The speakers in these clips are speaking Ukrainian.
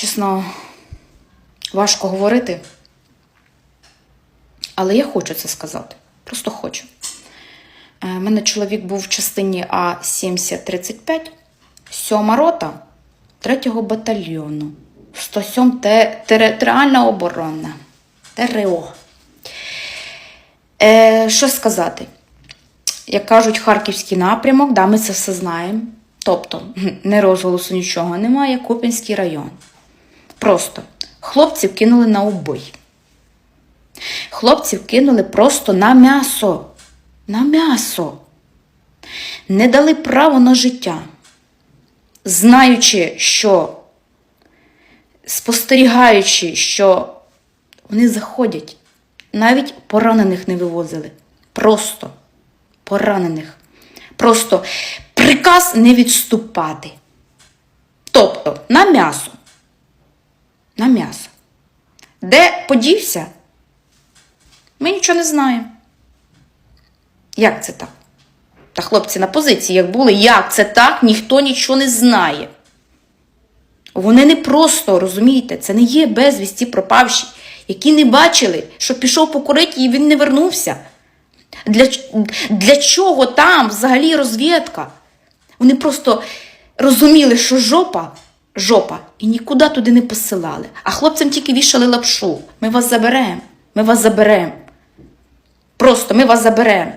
Чесно, важко говорити. Але я хочу це сказати. Просто хочу. У мене чоловік був в частині А-7035, сьома рота 3-го батальйону. 107 те- територіальна оборона. ТРО. Е, що сказати? Як кажуть, харківський напрямок, да, ми це все знаємо. Тобто, не розголосу нічого немає, Куп'янський район. Просто хлопців кинули на убой. Хлопців кинули просто на м'ясо. На м'ясо. Не дали право на життя. Знаючи, що, спостерігаючи, що вони заходять, навіть поранених не вивозили. Просто поранених. Просто приказ не відступати. Тобто на м'ясо. На м'ясо. Де подівся? Ми нічого не знаємо. Як це так? Та хлопці на позиціях були. Як це так? Ніхто нічого не знає. Вони не просто, розумієте, це не є безвісті пропавші, які не бачили, що пішов покурити і він не вернувся. Для, для чого там взагалі розвідка? Вони просто розуміли, що жопа, жопа, і нікуди туди не посилали. А хлопцям тільки вішали лапшу. Ми вас заберемо, ми вас заберемо. Просто ми вас заберемо.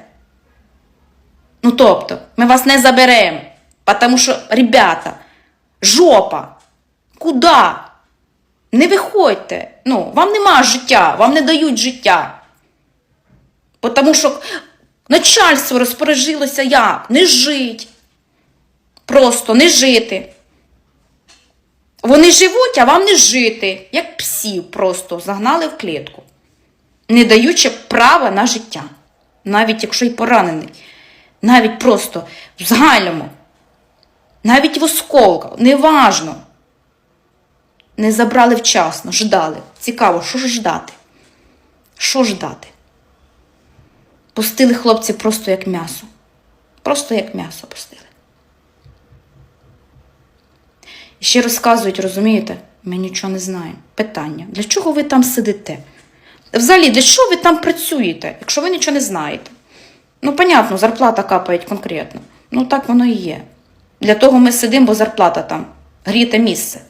Ну тобто, ми вас не заберемо. Тому що, ребята, жопа, куди? Не виходьте. Ну, вам нема життя, вам не дають життя. Тому що начальство розпоряжилося як? Не жить. Просто не жити. Вони живуть, а вам не жити. Як псів просто загнали в клітку, не даючи права на життя. Навіть якщо й поранений. Навіть просто в загальному. Навіть в осколках. Неважно. Не забрали вчасно, ждали. Цікаво, що ж ждати? Що ждати? Пустили хлопці просто як м'ясо. Просто як м'ясо пустили. Ще розказують, розумієте, ми нічого не знаємо. Питання: для чого ви там сидите? Взагалі, для чого ви там працюєте, якщо ви нічого не знаєте? Ну, понятно, зарплата капає конкретно. Ну, так воно і є. Для того ми сидимо, бо зарплата там грієте місце.